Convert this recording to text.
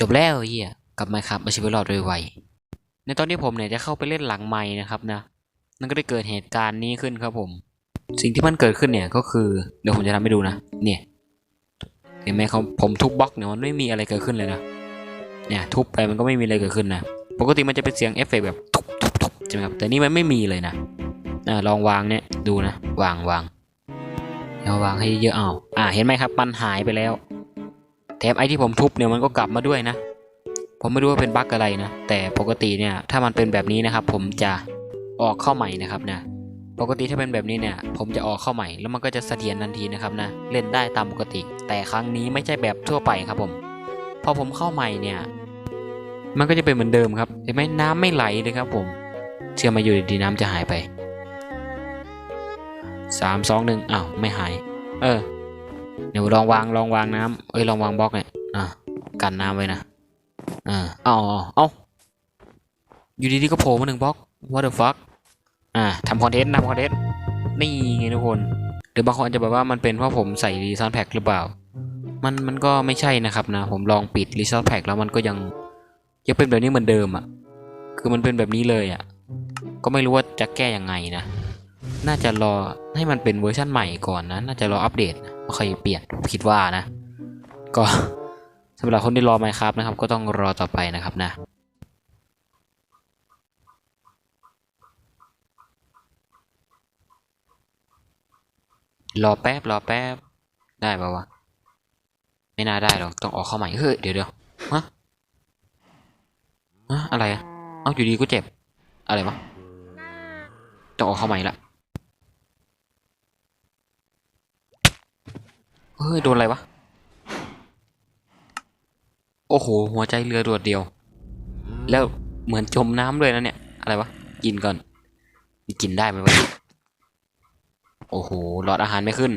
จบแล้วเฮียกลับมาครับมาชีวิตรอดโดยไวในตอนที่ผมเนี่ยจะเข้าไปเล่นหลังไม้นะครับนะนั่นก็ได้เกิดเหตุการณ์นี้ขึ้นครับผม สิ่งที่มันเกิดขึ้นเนี่ยก็คือเดี๋ยวผมจะทำให้ดูนะ เนี่ยเห็นไหมเขาผมทุบบล็อกเนี่ยมันไม่มีอะไรเกิดขึ้นเลยนะเนี่ยทุบไปมันก็ไม่มีอะไรเกิดขึ้นนะปกติมันจะเป็นเสียงเอฟเฟกแบบทุบทุบทุบใช่ไหมครับแต่นี่มันไม่มีเลยนะอ่าลองวางเนี่ยดูนะ วางวางเอาวางให้เยอะเอาอ่าเห็นไหมครับมันหายไปแล้ว แถมไอ้ที่ผมทุบเนี่ยมันก็กลับมาด้วยนะ ผมไม่รู้ว่าเป็นบั๊กอะไรนะ แต่ปกติเนี่ยถ้ามันเป็นแบบนี้นะครับ ผมจะออกเข้าใหม่นะครับนะปกติถ้าเป็นแบบนี้เนี่ย ผมจะออกเข้าใหม่แล้วมันก็จะเสถียรทันทีนะครับนะเล่นได้ตามปกติ แต่ครั้งนี้ไม่ใช่แบบทั่วไปครับผมพอผมเข้าใหม่เนี่ย มันก็จะเป็นเหมือนเดิมครับเห็นไหมน้ำไม่ไหลเลยครับผม เชื่อมาอยู่ดีๆน้ำจะหายไปสามสองหนึ่งอ้าวไม่หาย เออ เดี๋ยวลองวางลองวางน้ำเอ้ยลองวางบล็อกเนี่ยอะกันน้ำไว้นะอ่าเอาเอาเอาอยู่ดีๆก็โผล่มาหนึ่งบล็อก what the fuck อ่าทำคอนเทนต์ทำคอนเทนต์นี่ไงทุกคนหรือบางคนจะแบบว่ามันเป็นเพราะผมใส่รีซอนแพ็กหรือเปล่า มันมันก็ไม่ใช่นะครับนะ ผมลองปิดรีซอนแพ็กแล้วมันก็ยังยังเป็นแบบนี้เหมือนเดิมอะ่ะ คือมันเป็นแบบนี้เลยอะ่ะ ก็ไม่รู้ว่าจะแก้ยังไงนะ น่าจะรอให้มันเป็นเวอร์ชันใหม่ก่อนนะ น่าจะรออัปเดตนะ ค่อยเปลี่ยนคิดว่านะ ก็สำหรับคนที่รอ Minecraft นะครับ ก็ต้องรอต่อไปนะครับนะรอแป๊บรอแป๊บ ได้ปะวะ ไม่น่าได้หรอกต้องออกเข้าใหม่เฮ้ยเดี๋ยวเดี๋ยวฮะฮะอะไรอะเอ้าอยู่ดีก็เจ็บ อะไรวะต้องออกเข้าใหม่ละ เฮ้ย โดนอะไรวะ โอ้โห หัวใจเรือดวดเดียว แล้วเหมือนจมน้ำด้วยนะเนี่ย อะไรวะ กินก่อน กินได้ไหมวะ โอ้โห หลอดอาหารไม่ขึ้น